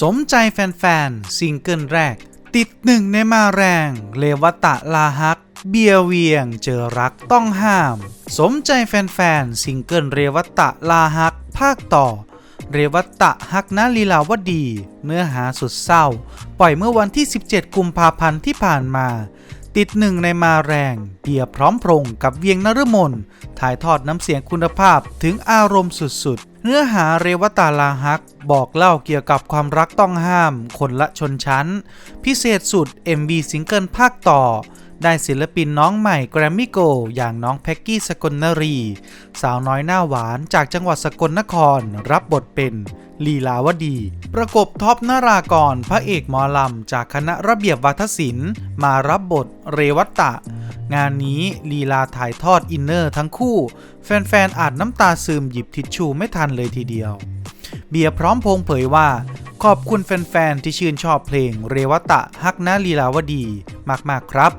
สมใจแฟนๆซิงเกิลแรก ติดหนึ่งในมาแรง เลวตะลาฮัก เบียเวียง เจอรักต้องห้าม สมใจแฟนๆซิงเกิลเรวตะลาฮัก ภาคต่อ เรวตะฮักนะลีลาวดี เนื้อหาสุดเศร้า ปล่อยเมื่อวันที่ 17 กุมภาพันธ์ที่ผ่านมาติดหนึ่งในมาแรงเบียร์พร้อมพรงกับเวียงนฤมลถ่ายทอดน้ำเสียงคุณภาพถึงอารมณ์สุด เนื้อหาเรวตาลาฮัก บอกเล่าเกี่ยวกับความรักต้องห้าม คนละชนชั้น พิเศษสุด MV ซิงเกิลภาคต่อ ได้ศิลปินน้องใหม่แกรมมี่โก อย่างน้องแพ็กกี้สกลนรี สาวน้อยหน้าหวานจากจังหวัดสกลนคร รับบทเป็น ลีลาวดี ประกบท็อปนารากร พระเอกหมอลำ จากคณะระเบียบวัฒศิลป์ มารับบทเรวัตตะ งานนี้ลีลาถ่ายทอดอินเนอร์ทั้งคู่ แฟนๆอาจน้ำตาซึมหยิบทิชชู่ไม่ทันเลยทีเดียว เบียร์พร้อมพงเผยว่า ขอบคุณแฟนๆที่ชื่นชอบเพลงเรวตะฮักนะลีลาวดีมากๆครับ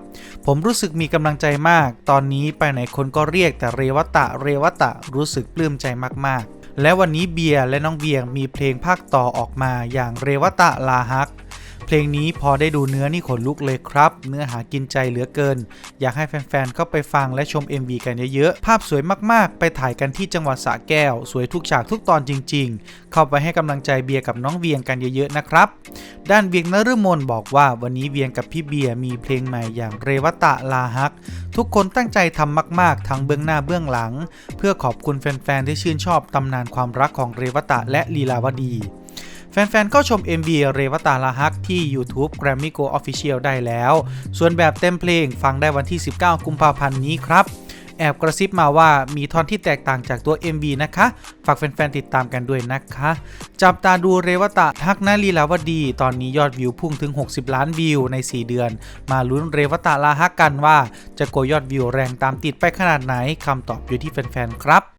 ผมรู้สึกมีกำลังใจมาก ตอนนี้ไปไหนคนก็เรียกแต่เรวตะเรวตะรู้สึกปลื้มใจมากๆ และวันนี้เบียร์และน้องเบียงมีเพลงภาคต่อออกมาอย่างเรวตะลาฮัก เพลงนี้พอได้ดูเนื้อนี่ขนลุกเลยครับ เนื้อหากินใจเหลือเกิน อยากให้แฟนๆเข้าไปฟังและชม MV กันเยอะๆ ภาพสวยมากๆ ไปถ่ายกันที่จังหวัดสระแก้ว สวยทุกฉากทุกตอนจริง ๆ เข้าไปให้กำลังใจเบียร์กับน้องเวียงกันเยอะๆนะครับ ด้านเวียงนฤมลบอกว่าวันนี้เวียงกับพี่เบียร์มีเพลงใหม่อย่างเรวตะลาฮัก ทุกคนตั้งใจทำมาก ๆ ทั้งเบื้องหน้าเบื้องหลัง เพื่อขอบคุณแฟนๆที่ชื่นชอบตำนานความรักของเรวตะและลีลาวดี แฟนๆ ก็ชม MV เรวตาลาฮักที่ YouTube Grammy Go Official ได้แล้ว ส่วนแบบเต็มเพลงฟังได้วันที่ 19 กุมภาพันธ์นี้ครับ แอบกระซิบมาว่ามีท่อนที่แตกต่างจากตัว MV นะคะ ฝากแฟนๆ ติดตามกันด้วยนะคะ จับตาดูเรวตะทักนาลีลาวดี ตอนนี้ยอดวิวพุ่งถึง 60 ล้านวิวใน 4 เดือน มาลุ้นเรวตะลาฮักกันว่า จะโกยยอดวิวแรงตามติดไปขนาดไหนคำตอบอยู่ที่แฟนๆ ครับ